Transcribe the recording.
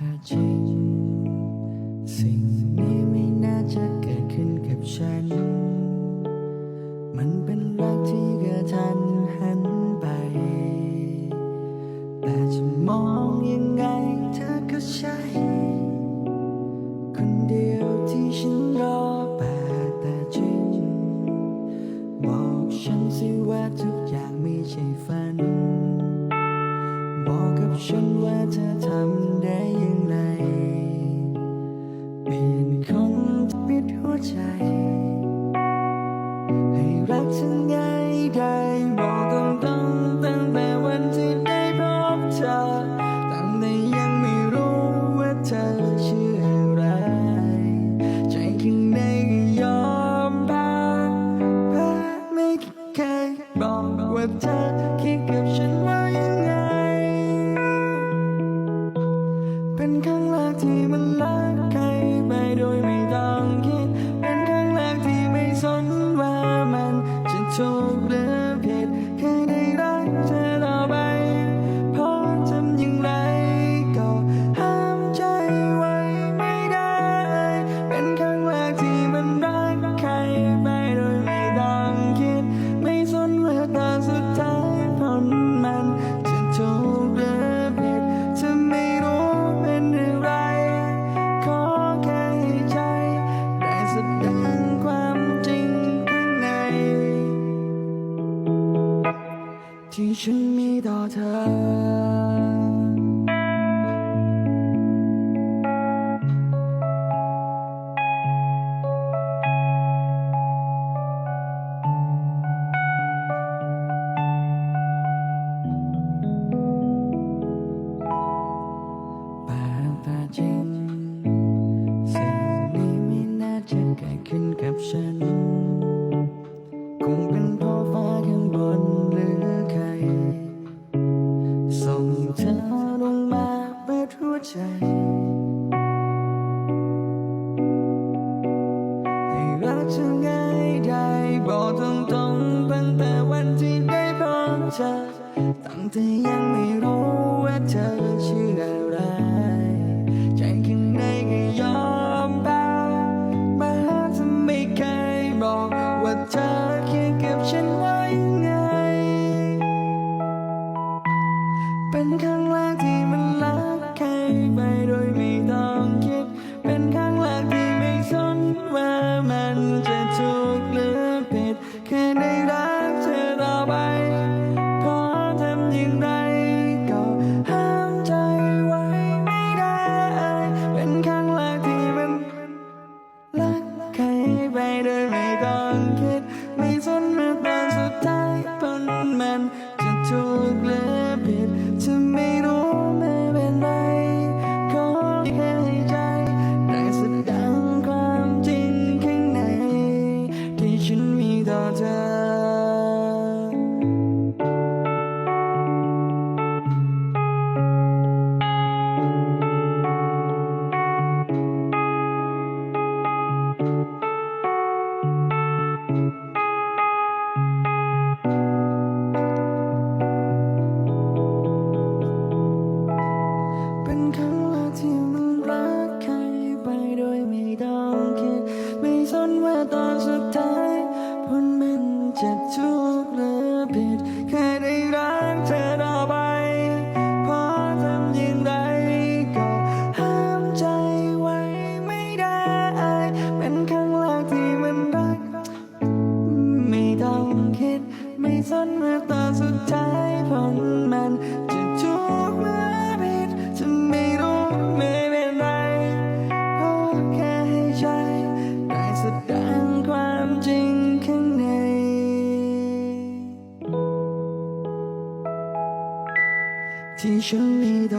แต่จริง สิ่งนี้ไม่น่าจะเกิดขึ้นกับฉัน มันเป็นรักที่กระทันหันไป แต่จะมองยังไงเธอก็ใช่ คนเดียวที่ฉันรอแต่แต่จริง บอกฉันสิว่าทุกอย่างไม่ใช่ฝัน บอกกับฉันว่าเธอทำได้ ใจ ให้รักฉันง่ายได้บอกตรงๆตั้งแต่วันที่ได้พบเธอ ตั้งแต่ยังไม่รู้ว่าเธอชื่ออะไร ใจข้างในก็ยอมแพ้แพ้ไม่เคยบอกว่าเธอคิดกับฉันว่ายังไง ที่ฉันมีต่อเธอ แต่แต่จริง สิ่งนี้ไม่น่าจะเกิดขึ้นกับฉัน คงเป็น ตั้งแต่ยังไม่รู้ว่าเธอชื่ออะไรใจข้างใน ไปโดยไม่ต้องคิด ไม่สนแม้ตอนสุดท้ายผลมันจะถูกหรือผิดจะไม่รู้ไม่เป็นไรขอแค่ให้ใจได้แสดงความจริงข้างในที่ฉันมีต่อเธอ ตอนสุดท้ายผลมันจะถูกหรือผิดแค่ได้รักเธอต่อไปเพราะทำอย่างไรก็ห้ามใจไว้ไม่ได้เป็นครั้งแรกที่มันรัก ไม่ต้องคิด ไม่สนว่าตอนสุดท้ายผลมันจะ ที่ฉันมีเร